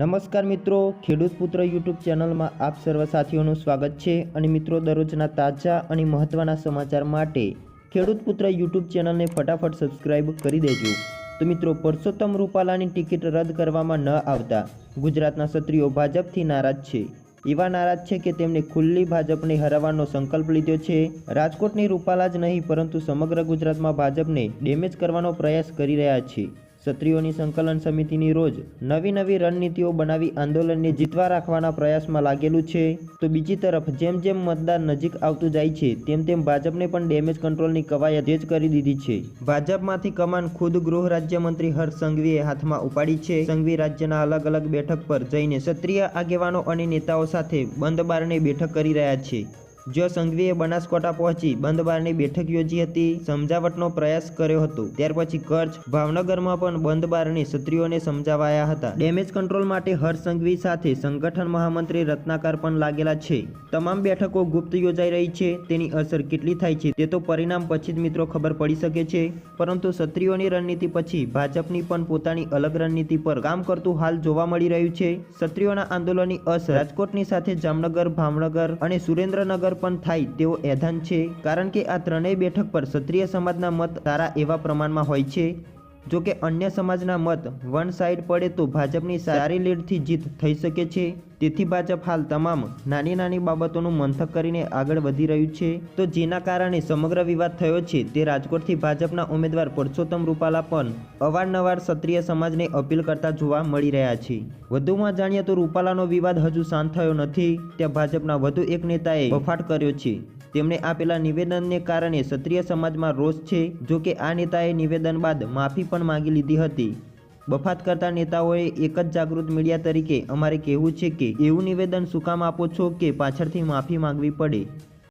નમસ્કાર મિત્રો, ખેડૂત પુત્ર યુટ્યુબ ચેનલમાં આપ સર્વ સાથીઓનું સ્વાગત છે અને મિત્રો, દરરોજના તાજા અને મહત્ત્વના સમાચાર માટે ખેડૂત પુત્ર યુટ્યુબ ચેનલને ફટાફટ સબસ્ક્રાઇબ કરી દેજો. તો મિત્રો, પરસોત્તમ રૂપાલાની ટિકિટ રદ કરવામાં ન આવતા ગુજરાતના ક્ષત્રિયો ભાજપથી નારાજ છે. એવા નારાજ છે કે તેમણે ખુલ્લી ભાજપને હરાવવાનો સંકલ્પ લીધો છે. રાજકોટની રૂપાલા જ નહીં, પરંતુ સમગ્ર ગુજરાતમાં ભાજપને ડેમેજ કરવાનો પ્રયાસ કરી રહ્યા છે. ક્ષત્રિયોની સંકલન સમિતિની રોજ નવી નવી રણનીતિઓ બનાવી આંદોલનને જીતવા રાખવાના પ્રયાસમાં લાગેલું છે. તો બીજી તરફ જેમ જેમ મતદાન નજીક આવતું જાય છે, તેમ તેમ ભાજપને પણ ડેમેજ કંટ્રોલની કવાયત જ કરી દીધી છે. ભાજપમાંથી કમાન ખુદ ગૃહ રાજ્યમંત્રી હર્ષ સંઘવીએ હાથમાં ઉપાડી છે. સંઘવી રાજ્યના અલગ અલગ બેઠક પર જઈને ક્ષત્રિય આગેવાનો અને નેતાઓ સાથે બંધ બારણે બેઠક કરી રહ્યા છે. જો સંઘવીએ બનાસકોટા પહોંચી બંધબારની બેઠક યોજી હતી, સમજાવટનો પ્રયાસ કર્યો હતો. ત્યાર પછી કચ્છ, ભાવનગરમાં પણ બંધબારની ક્ષત્રિયોને સમજાવાયા હતા. ડેમેજ કંટ્રોલ માટે હર્ષ સંઘવી સાથે સંગઠન મહામંત્રી રત્નાકર પણ લાગેલા છે. તમામ બેઠકો ગુપ્ત યોજાઈ રહી છે, તેની અસર કેટલી થાય છે, તે તો પરિણામ પછી જ મિત્રો ખબર પડી શકે છે. પરંતુ ક્ષત્રિયોની રણનીતિ પછી ભાજપની પણ પોતાની અલગ રણનીતિ પર કામ કરતું હાલ જોવા મળી રહ્યું છે. ક્ષત્રિયોના આંદોલનની અસર રાજકોટની સાથે જામનગર, ભાવનગર અને સુરેન્દ્રનગર પણ થાય તેવો એધાન છે, કારણ કે આ ત્રણેય બેઠક પર ક્ષત્રિય સમાજના મત સારા એવા પ્રમાણમાં હોય છે. જો કે અન્ય સમાજના મત વન સાઈડ પડે તો ભાજપની સારી લીડથી જીત થઈ શકે છે. તેથી ભાજપ હાલ તમામ નાની નાની બાબતોનું મંથક કરીને આગળ વધી રહ્યું છે. તો જેના કારણે સમગ્ર વિવાદ થયો છે તે રાજકોટથી ભાજપના ઉમેદવાર પુરુષોત્તમ રૂપાલા પણ અવારનવાર ક્ષત્રિય સમાજને અપીલ કરતા જોવા મળી રહ્યા છે. વધુમાં જાણીએ તો રૂપાલાનો વિવાદ હજુ શાંત થયો નથી. ત્યાં ભાજપના વધુ એક નેતાએ વફાટ કર્યો છે. તેમણે આપેલા નિવેદનને કારણે ક્ષત્રિય સમાજમાં રોષ છે, જો કે આ નેતાએ નિવેદન બાદ માફી પણ માંગી લીધી હતી. બફાત કરતા નેતાઓએ એક જ જાગૃત મીડિયા તરીકે અમારે કહેવું છે કે એવું નિવેદન શું કામ આપો છો કે પાછળથી માફી માંગવી પડે?